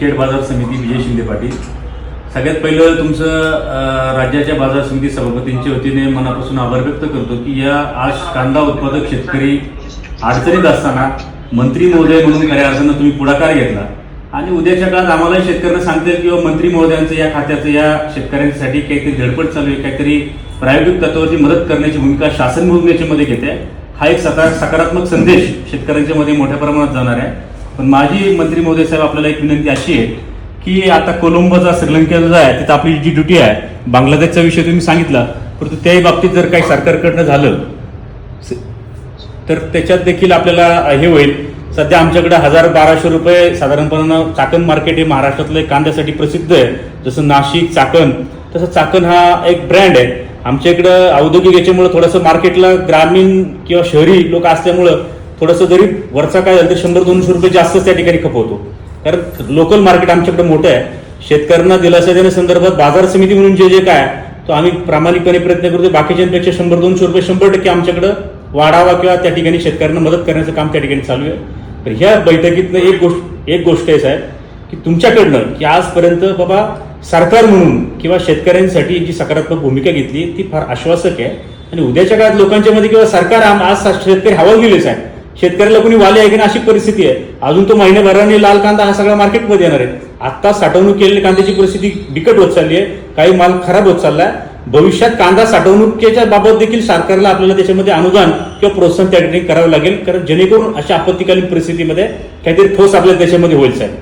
खेड बाजार समिती विजय शिंदे पाटील. सगळ्यात पहिलं तुमचं राज्याच्या बाजार समिती सभापतींच्या वतीने मनापासून आभार व्यक्त करतो की या आज कांदा उत्पादक शेतकरी अडचणीत असताना मंत्री महोदय म्हणून खऱ्या अर्थानं तुम्ही पुढाकार घेतला. आणि उद्याच्या काळात आम्हाला शेतकऱ्यांना सांगता येईल किंवा मंत्री महोदयांचं या खात्याचं या शेतकऱ्यांसाठी काहीतरी धडपड चालू आहे काहीतरी प्रायोगिक तत्वावरती मदत करण्याची भूमिका शासन म्हणून याच्यामध्ये घेते. हा एक सकारात्मक संदेश शेतकऱ्यांच्या मध्ये मोठ्या प्रमाणात जाणार आहे. पण माझी मंत्री महोदय साहेब आपल्याला एक विनंती अशी आहे की आता कोलंबोचा श्रीलंकेचा जो आहे तिथं आपली जी ड्युटी आहे बांगलादेशचा विषय तुम्ही सांगितला परंतु त्याही बाबतीत जर काही सरकारकडनं झालं तर त्याच्यात देखील आपल्याला हे होईल. सध्या आमच्याकडे हजार बाराशे रुपये साधारणपणे चाकण मार्केट हे महाराष्ट्रातलं एक कांद्यासाठी प्रसिद्ध आहे जसं नाशिक चाकण. तसं चाकण हा एक ब्रँड आहे. आमच्या इकडं औद्योगिक याच्यामुळं थोडंसं मार्केटला ग्रामीण किंवा शहरी लोक असल्यामुळं थोडंसं जरी वरचा काय झालं तर शंभर दोनशे रुपये जास्तच त्या ठिकाणी खपवतो. कारण लोकल मार्केट आमच्याकडे मोठं आहे. शेतकऱ्यांना दिलासा देण्यासंदर्भात बाजार समिती म्हणून जे जे काय तो आम्ही प्रामाणिकपणे प्रयत्न करतो बाकीच्यांपेक्षा शंभर दोनशे रुपये शंभर टक्के आमच्याकडं वाढावा किंवा त्या ठिकाणी शेतकऱ्यांना मदत करण्याचं काम त्या ठिकाणी चालू आहे. तर ह्या बैठकीतनं एक गोष्ट एक गोष्ट आहे साहेब की तुमच्याकडनं की आजपर्यंत बाबा सरकार म्हणून किंवा शेतकऱ्यांसाठी जी सकारात्मक भूमिका घेतली ती फार आश्वासक आहे. आणि उद्याच्या काळात लोकांच्या मध्ये किंवा सरकार आज शेतकरी हवा गेलेच आहे शेतकऱ्याला कोणी वाले आहे की अशी परिस्थिती आहे. अजून तो महिन्याभराने लाल कांदा हा सगळा मार्केटमध्ये येणार आहे. आत्ता साठवणूक केलेल्या कांद्याची परिस्थिती बिकट होत चालली आहे. काही माल खराब होत चाललाय. भविष्यात कांदा साठवणुकीच्या बाबत देखील सरकारला आपल्याला त्याच्यामध्ये अनुदान किंवा प्रोत्साहन त्या ठिकाणी करावं लागेल. कारण जेणेकरून अशा आपत्तीकालीन परिस्थितीमध्ये काहीतरी ठोस आपल्या देशामध्ये होईल साहेब.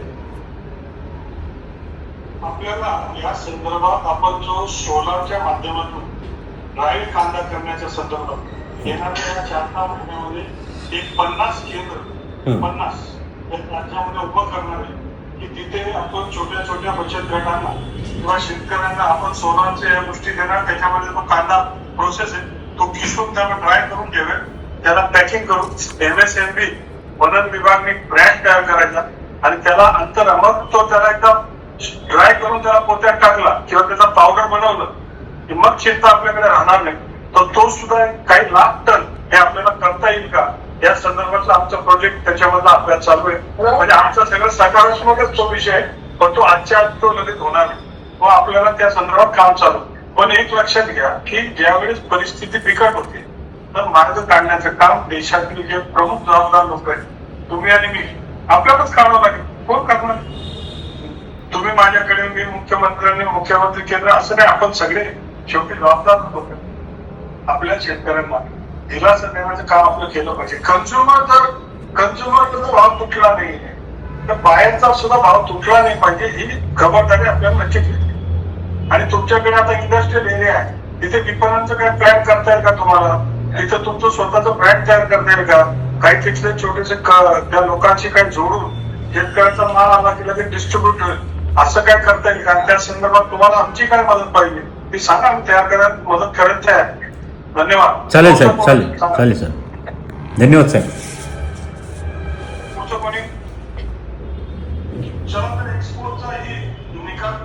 आपल्याला या संदर्भात आपण जो सोलारच्या माध्यमातून ड्राईव्ह कांदा करण्याच्या संदर्भात येणाऱ्या चार महिन्यामध्ये एक पन्नास केंद्र. पन्नास राज्यामध्ये उभं करणार आहे की तिथे आपण छोट्या छोट्या बचत गटांना किंवा शेतकऱ्यांना आपण सोलारच्या या गोष्टी देणार त्याच्यामध्ये तो कांदा प्रोसेस आहे तो किसून त्याला ड्राय करून ठेवेल त्याला पॅकिंग करून एमएसएमबी वनन विभागने ब्रँड तयार करायचा. आणि त्याला अंतर मग तो त्याला एकदम ड्राय करून त्याला पोत्यात टाकला किंवा त्याचा पावडर बनवलं की मग चिंता आपल्याकडे राहणार नाही. तर तो सुद्धा एक काही लाख टन हे आपल्याला करता येईल का? या संदर्भातला आमचा प्रोजेक्ट त्याच्यामधला अभ्यास चालू आहे. म्हणजे आमचा सगळं सकारात्मकच तो विषय आहे पण तो आजच्या आज तो लगेच होणार नाही. व आपल्याला त्या संदर्भात काम चालू. पण एक लक्षात घ्या की ज्यावेळेस परिस्थिती बिकट होते तर मार्ग काढण्याचं काम देशातील जे प्रमुख जबाबदार लोक आहेत तुम्ही आणि मी आपल्यालाच काढावं लागेल. कोण करणार? तुम्ही माझ्याकडे मी मुख्यमंत्र्यांनी मुख्यमंत्री केंद्र असं नाही आपण सगळे शेवटी जबाबदार लोक. आपल्या शेतकऱ्यांना दिलासा देण्याचं काम आपलं केलं पाहिजे. कन्झ्युमर जर कन्झ्युमर जर भाव तुटला नाही. तर बाहेरचा सुद्धा भाव तुटला नाही पाहिजे ही खबरदारी आपल्याला नक्की घेतली आणि तुमच्याकडे आता इंडस्ट्रियल एरिया आहे. तिथे विपणनचं काय प्लॅन करता येईल का तुम्हाला? तिथे तुमचं स्वतःचं ब्रँड तयार करता येईल का? काही तिथले छोटेसे त्या लोकांशी काय जोडून शेतकऱ्याचा माल आला की लगेच डिस्ट्रीब्युट होईल. असं काय करता येईल का? त्या संदर्भात तुम्हाला आमची काय मदत पाहिजे? ती सांगा आम्ही तयार करण्यात मदत करत तयार आहे. धन्यवाद. चालेल साहेब चालेल चालेल सर. धन्यवाद साहेब.